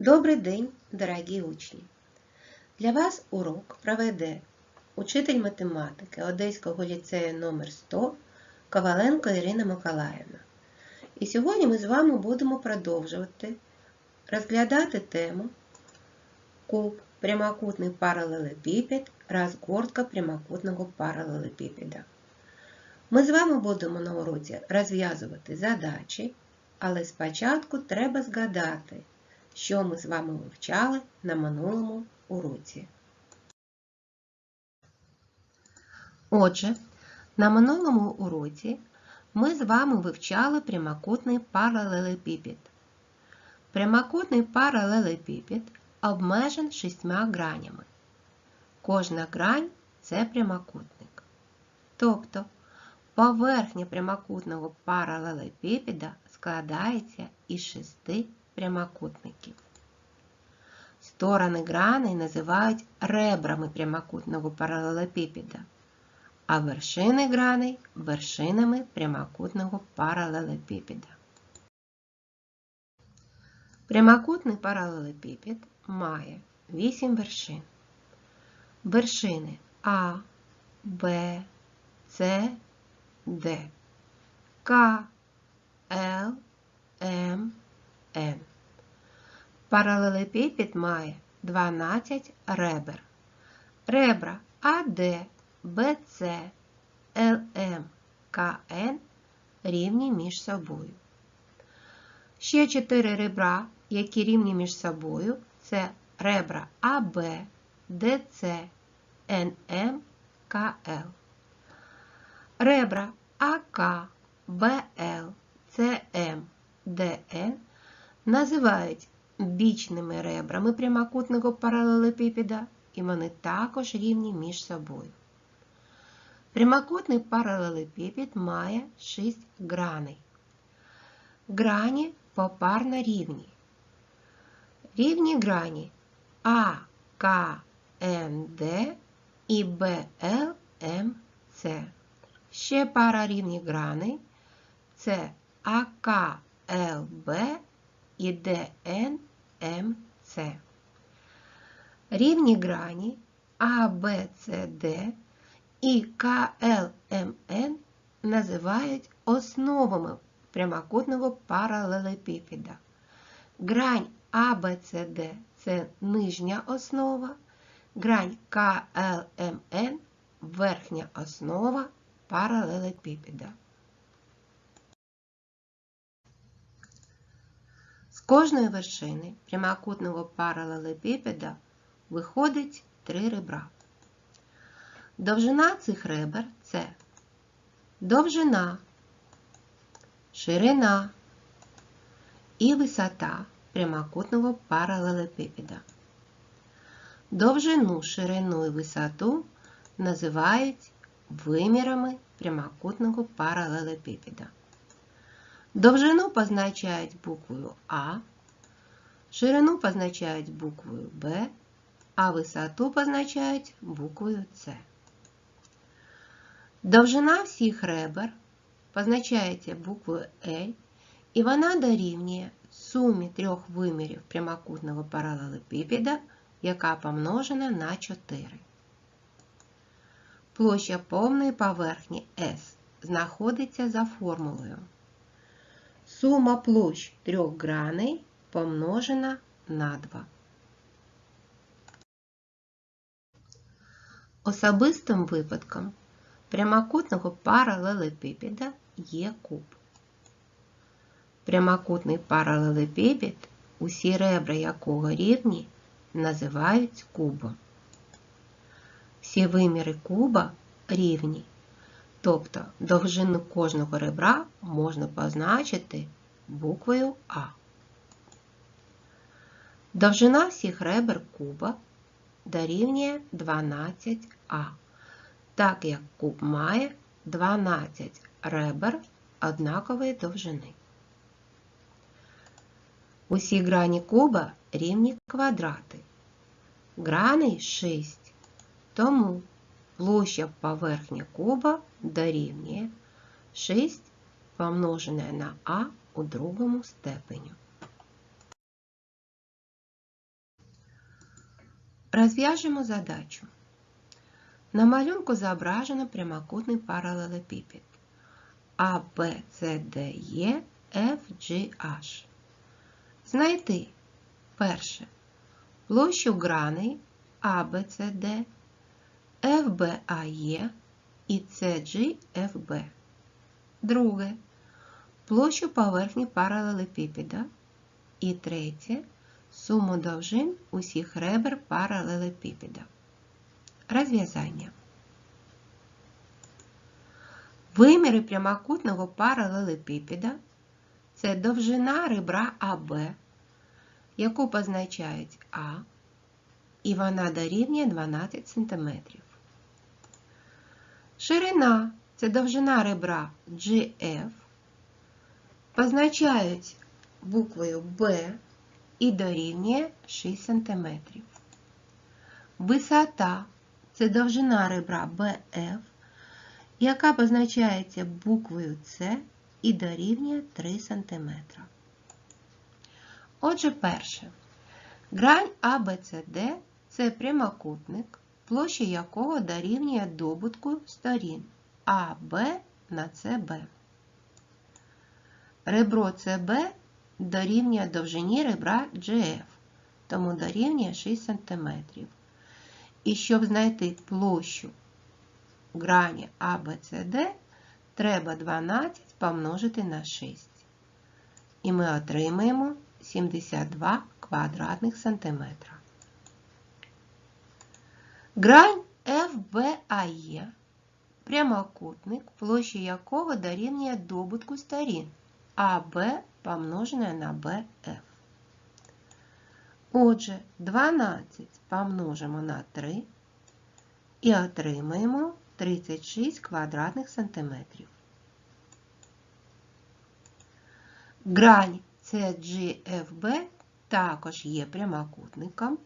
Добрий день, дорогі учні! Для вас урок проведе учитель математики Одеського ліцею номер 100 Коваленко Ірина Миколаївна. І сьогодні ми з вами будемо продовжувати розглядати тему куб, прямокутний паралелепіпед, розгортка прямокутного паралелепіпеда. Ми з вами будемо на уроці розв'язувати задачі, але спочатку треба згадати, що ми з вами вивчали на минулому уроці. Отже, на минулому уроці ми з вами вивчали прямокутний паралелепіпед. Прямокутний паралелепіпед обмежен шістьма гранями. Кожна грань це прямокутник. Тобто поверхня прямокутного паралелепіпеда складається із шести прямокутників. Сторони граней називають ребрами прямокутного паралелепіпеда, а вершини граней вершинами прямокутного паралелепіпеда. Прямокутний паралелепіпед має 8 вершин. Вершини А, Б, С, Д, К, Л, М, Н. Паралелепіпед має 12 ребер. Ребра АД, БЦ, ЛМ, КН рівні між собою. Ще 4 ребра, які рівні між собою, це ребра АБ, ДЦ, НМ, КЛ. Ребра АК, БЛ, ЦМ, ДН називають бічними ребрами прямокутного паралелепіпеда, і вони також рівні між собою. Прямокутний паралелепіпед має 6 граней. Грані попарно рівні. Рівні грані А, К, Н, Д і Б, Л, М, С. Ще пара рівних граней це АК, і ДНМЦ. Рівні грані АБЦД і КЛМН називають основами прямокутного паралелепіпеда. Грань АБЦД це нижня основа, грань КЛМН верхня основа паралелепіпеда. Кожної вершини прямокутного паралелепіпеда виходить три ребра. Довжина цих ребер це довжина, ширина і висота прямокутного паралелепіпеда. Довжину, ширину і висоту називають вимірами прямокутного паралелепіпеда. Довжину позначають буквою А, ширину позначають буквою Б, а висоту позначають буквою С. Довжина всіх ребер позначається буквою L, і вона дорівнює сумі трьох вимірів прямокутного паралелепіпеда, яка помножена на 4. Площа повної поверхні S знаходиться за формулою. Сума площ трьох граней помножена на 2. Особистим випадком прямокутного паралелепіпеда є куб. Прямокутний паралелепіпед, усі ребра якого рівні, називають кубом. Всі виміри куба рівні. Тобто довжину кожного ребра можна позначити буквою А. Довжина всіх ребер куба дорівнює 12А, так як куб має 12 ребер однакової довжини. Усі грані куба рівні квадрати. Граней 6, тому площа поверхні куба дорівнює 6 помножене на А у другому степені. Розв'яжемо задачу. На малюнку зображено прямокутний паралелепіпед А, Б, С, Д, Е, Ф, G, H. Знайти перше площу граней А, Е і Ф, Друге площу поверхні паралелепіпеда. І третє суму довжин усіх ребер паралелепіпеда. Розв'язання. Виміри прямокутного паралелепіпеда це довжина ребра АБ, яку позначають А, і вона дорівнює 12 см. Ширина це довжина ребра GF, позначають буквою Б і дорівнює 6 см. Висота це довжина ребра BF, яка позначається буквою С і дорівнює 3 см. Отже, перше. Грань ABCD – це прямокутник, площа якого дорівнює добутку сторін АБ на СБ. Ребро CB дорівнює довжині ребра GF, тому дорівнює 6 см. І щоб знайти площу грані ABCD, треба 12 помножити на 6. І ми отримаємо 72 квадратних сантиметра. Грань FBAE – прямокутник, площа якого дорівнює добутку сторін АБ помножене на BF. Отже, 12 помножимо на 3 і отримаємо 36 квадратних сантиметрів. Грань CGFB також є прямокутником,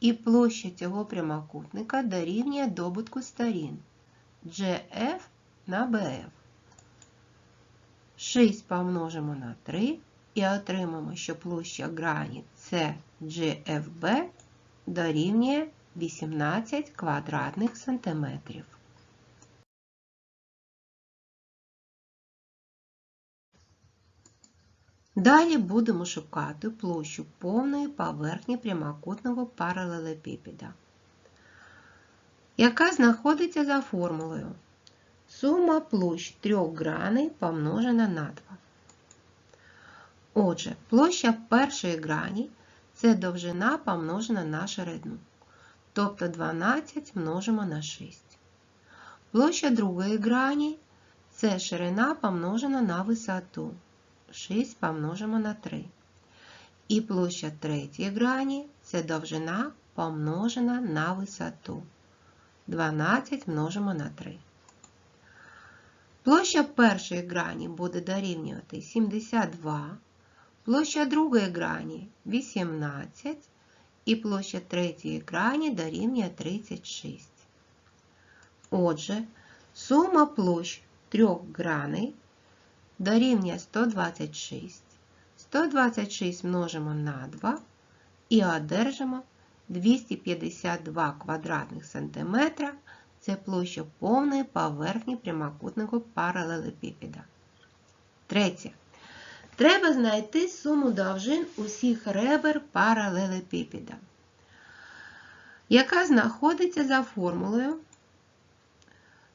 і площа цього прямокутника дорівнює добутку сторін GF на BF. 6 помножимо на 3 і отримаємо, що площа грані CGFB дорівнює 18 квадратних сантиметрів. Далі будемо шукати площу повної поверхні прямокутного паралелепіпеда, яка знаходиться за формулою сума площ трьох граней помножена на 2. Отже, площа першої грані це довжина помножена на ширину, тобто 12 множимо на 6. Площа другої грані це ширина помножена на висоту. 6 помножимо на 3. І площа третьої грані це довжина помножена на висоту. 12 множимо на 3. Площа першої грані буде дорівнювати 72, площа другої грані 18 і площа третьої грані дорівнює 36. Отже, сума площ трьох граней дорівнює 126. 126 множимо на 2 і одержимо 252 квадратних сантиметра це площа повної поверхні прямокутного паралелепіпеда. Третє. Треба знайти суму довжин усіх ребер паралелепіпеда, яка знаходиться за формулою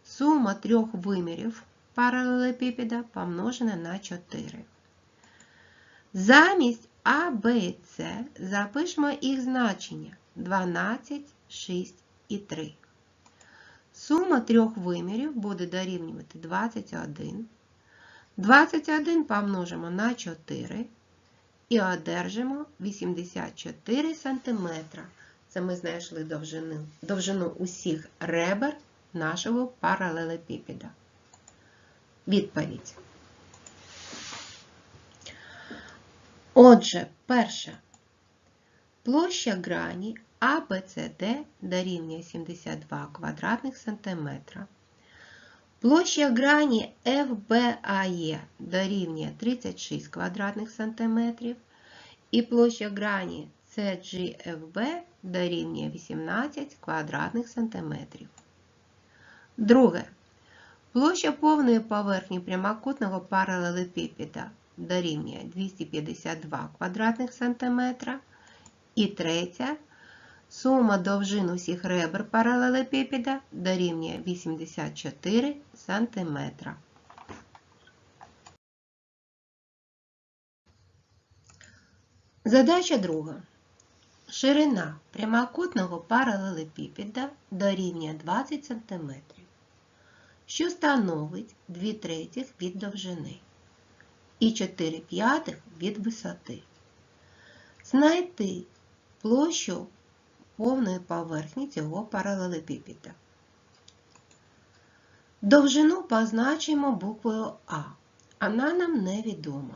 сума трьох вимірів паралелепіпеда помножена на 4. Замість А, Б С запишемо їх значення 12, 6 і 3. Сума трьох вимірів буде дорівнювати 21. 21 помножимо на 4 і одержимо 84 см. Це ми знайшли довжину, довжину усіх ребер нашого паралелепіпеда. Відповідь. Отже, перша. Площа грані ABCD дорівнює 72 квадратних сантиметра. Площа грані FBAE дорівнює 36 квадратних сантиметрів. І площа грані CGFB дорівнює 18 квадратних сантиметрів. Друге. Площа повної поверхні прямокутного паралелепіпеда дорівнює 252 квадратних сантиметра. І третє. Сума довжин усіх ребер паралелепіпеда дорівнює 84 сантиметра. Задача друга. Ширина прямокутного паралелепіпеда дорівнює 20 см, що становить 2 третіх від довжини і 4 п'ятих від висоти. Знайти площу повної поверхні цього паралелепіпеда. Довжину позначимо буквою А. Вона нам невідома.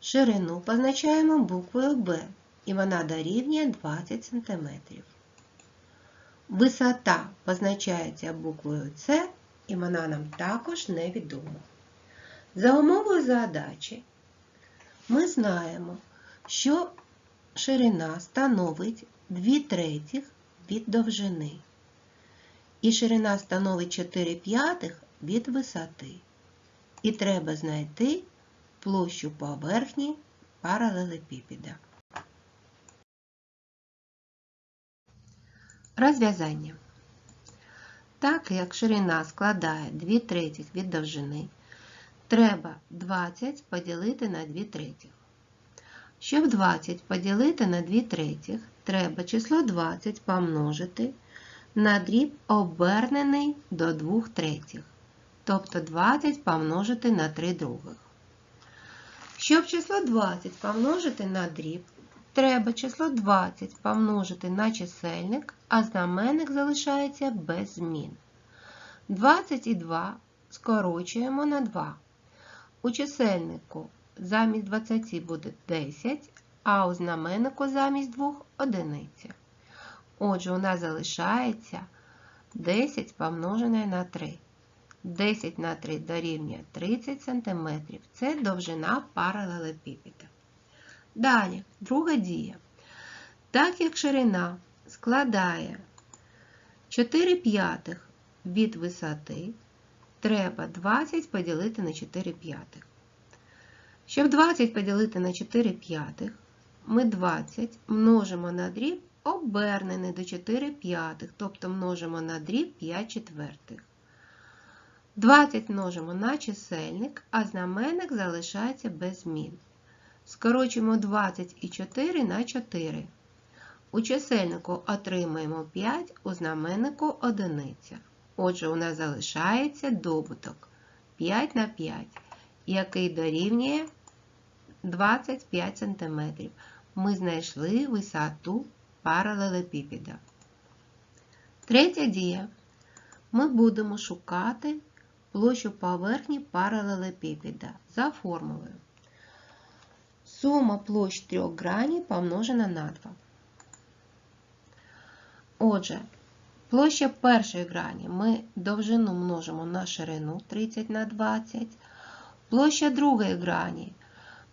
Ширину позначаємо буквою Б, і вона дорівнює 20 см. Висота позначається буквою С, і вона нам також невідома. За умовою задачі ми знаємо, що ширина становить 2 третіх від довжини. І ширина становить 4 п'ятих від висоти. І треба знайти площу поверхні паралелепіпеда. Розв'язання. Так як ширина складає 2 третіх від довжини, треба 20 поділити на 2 третіх. Щоб 20 поділити на 2 третіх, треба число 20 помножити на дріб обернений до 2 третіх, тобто 20 помножити на 3 других. Щоб число 20 помножити на дріб, треба число 20 помножити на чисельник, а знаменник залишається без змін. 22 скорочуємо на 2. У чисельнику замість 20 буде 10, а у знаменнику замість 2 одиниця. Отже, у нас залишається 10 помножене на 3. 10 на 3 дорівнює 30 см. Це довжина паралелепіпеда. Далі, друга дія. Так як ширина складає 4 п'ятих від висоти, треба 20 поділити на 4 п'ятих. Щоб 20 поділити на 4 п'ятих, ми 20 множимо на дріб обернений до 4 п'ятих, тобто множимо на дріб 5 четвертих. 20 множимо на чисельник, а знаменник залишається без змін. Скорочуємо 24 на 4. У чисельнику отримаємо 5, у знаменнику 1. Отже, у нас залишається добуток 5 на 5, який дорівнює 25 см. Ми знайшли висоту паралелепіпеда. Третя дія. Ми будемо шукати площу поверхні паралелепіпеда за формулою. Сума площ трьох граней помножена на 2. Отже, площа першої грані ми довжину множимо на ширину 30 на 20. Площа другої грані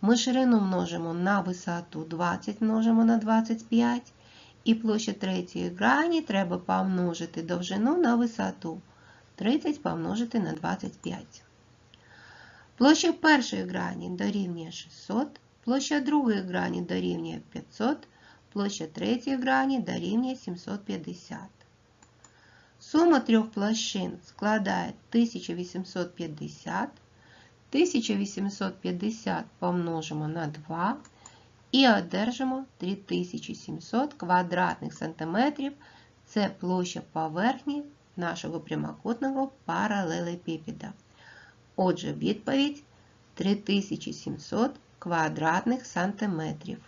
ми ширину множимо на висоту 20 множимо на 25. І площа третьої грані треба помножити довжину на висоту 30 помножити на 25. Площа першої грані дорівнює 600, площа другої грані дорівнює 500, площа третьої грані дорівнює 750. Сума трьох площин складає 1850. 1850 помножимо на 2 і одержимо 3700 квадратних сантиметрів. Це площа поверхні нашого прямокутного паралелепіпеда. Отже, відповідь 3700 квадратних сантиметрів.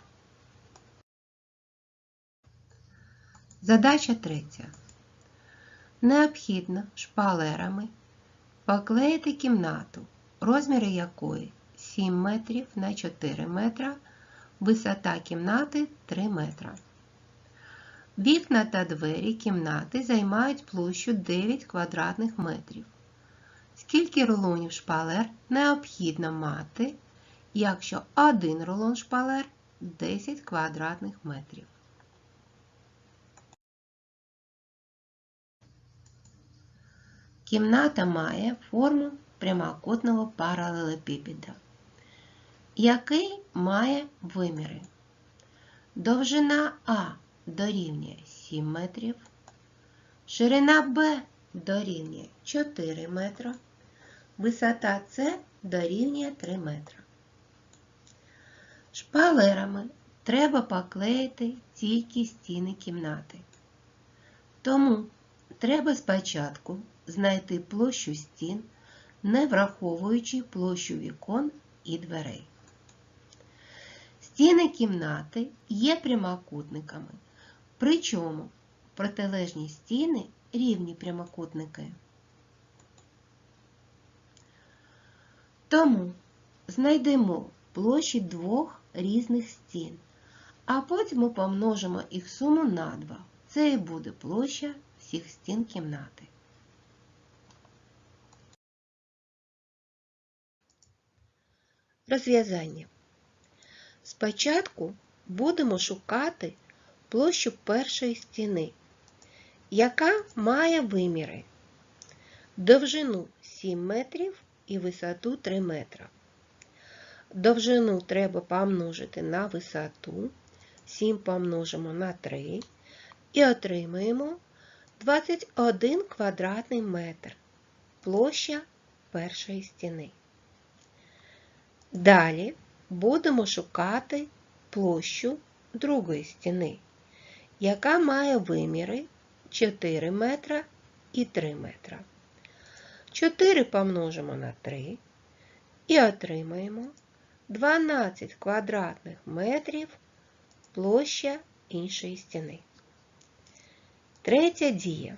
Задача третя. Необхідно шпалерами поклеїти кімнату, розміри якої 7 метрів на 4 метра, висота кімнати 3 метра. Вікна та двері кімнати займають площу 9 квадратних метрів. Скільки рулонів шпалер необхідно мати, якщо один рулон шпалер 10 квадратних метрів. Кімната має форму прямокутного паралелепіпеда, який має виміри. Довжина А дорівнює 7 метрів, ширина Б дорівнює 4 метра, висота С дорівнює 3 метра. Шпалерами треба поклеїти тільки стіни кімнати. Тому треба спочатку знайти площу стін, не враховуючи площу вікон і дверей. Стіни кімнати є прямокутниками, причому протилежні стіни рівні прямокутники. Тому знайдемо площі двох різних стін, а потім ми помножимо їх суму на 2. Це і буде площа всіх стін кімнати. Розв'язання. Спочатку будемо шукати площу першої стіни, яка має виміри довжину 7 метрів і висоту 3 метра. Довжину треба помножити на висоту, 7 помножимо на 3 і отримаємо 21 квадратний метр площа першої стіни. Далі будемо шукати площу другої стіни, яка має виміри 4 метра і 3 метра. 4 помножимо на 3 і отримаємо 12 квадратних метрів площа іншої стіни. Третя дія.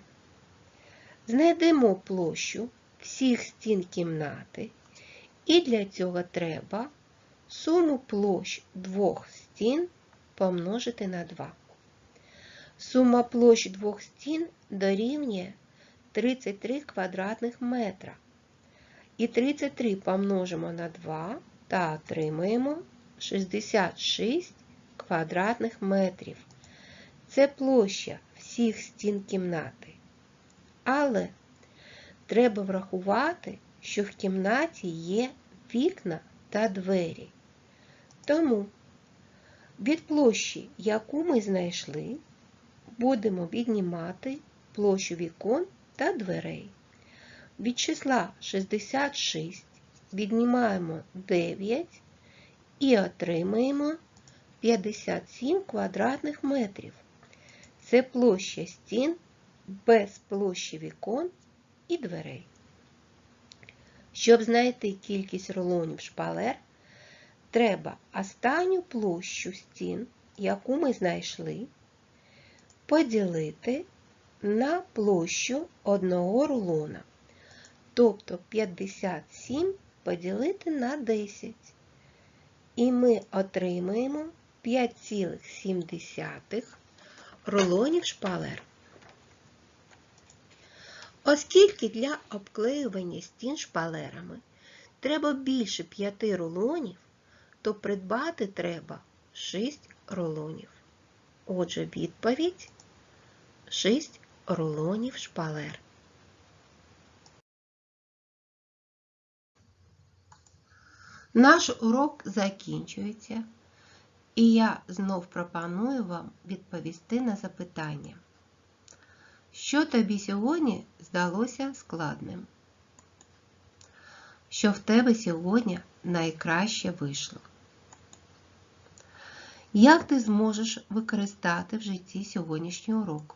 Знайдемо площу всіх стін кімнати, і для цього треба суму площ двох стін помножити на 2. Сума площ двох стін дорівнює 33 квадратних метра. І 33 помножимо на 2 та отримаємо 66 квадратних метрів. Це площа всіх стін кімнати. Але треба врахувати, що в кімнаті є вікна та двері. Тому від площі, яку ми знайшли, будемо віднімати площу вікон та дверей. Від числа 66 віднімаємо 9 і отримаємо 57 квадратних метрів. Це площа стін без площі вікон і дверей. Щоб знайти кількість рулонів шпалер, треба останню площу стін, яку ми знайшли, поділити на площу одного рулона. Тобто 57 поділити на 10. І ми отримаємо 5,7 рулонів шпалер. Оскільки для обклеювання стін шпалерами треба більше 5 рулонів, то придбати треба 6 рулонів. Отже, відповідь 6 рулонів шпалер. Наш урок закінчується, і я знов пропоную вам відповісти на запитання. Що тобі сьогодні здалося складним? Що в тебе сьогодні найкраще вийшло? Як ти зможеш використати в житті сьогоднішній урок?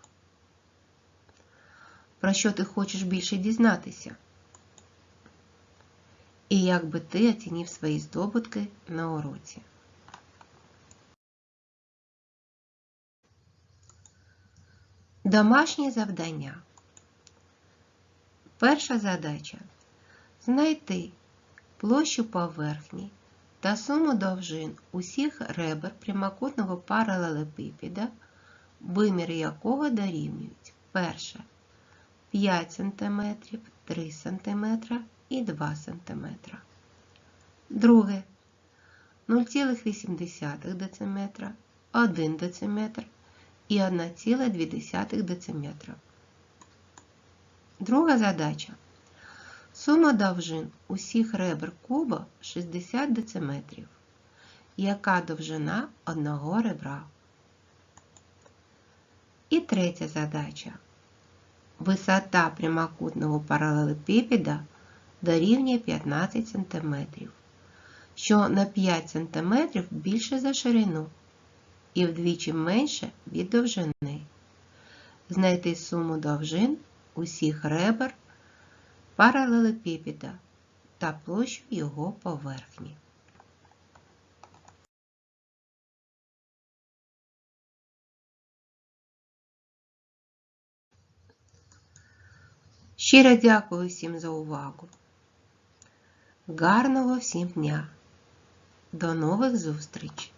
Про що ти хочеш більше дізнатися? І як би ти оцінив свої здобутки на уроці? Домашнє завдання. Перша задача знайти площу поверхні та суму довжин усіх ребер прямокутного паралелепіпеда, виміри якого дорівнюють перше 5 см, 3 см і 2 см. Друге. 0,8 дециметра, 1 дециметр і 1,2 дециметра. Друга задача. Сума довжин усіх ребер куба 60 дециметрів. Яка довжина одного ребра? І третя задача. Висота прямокутного паралелепіпеда дорівнює 15 см, що на 5 см більше за ширину і вдвічі менше від довжини. Знайти суму довжин усіх ребер паралелепіпеда та площу його поверхні. Щиро дякую всім за увагу. Гарного всім дня! До нових зустрічей!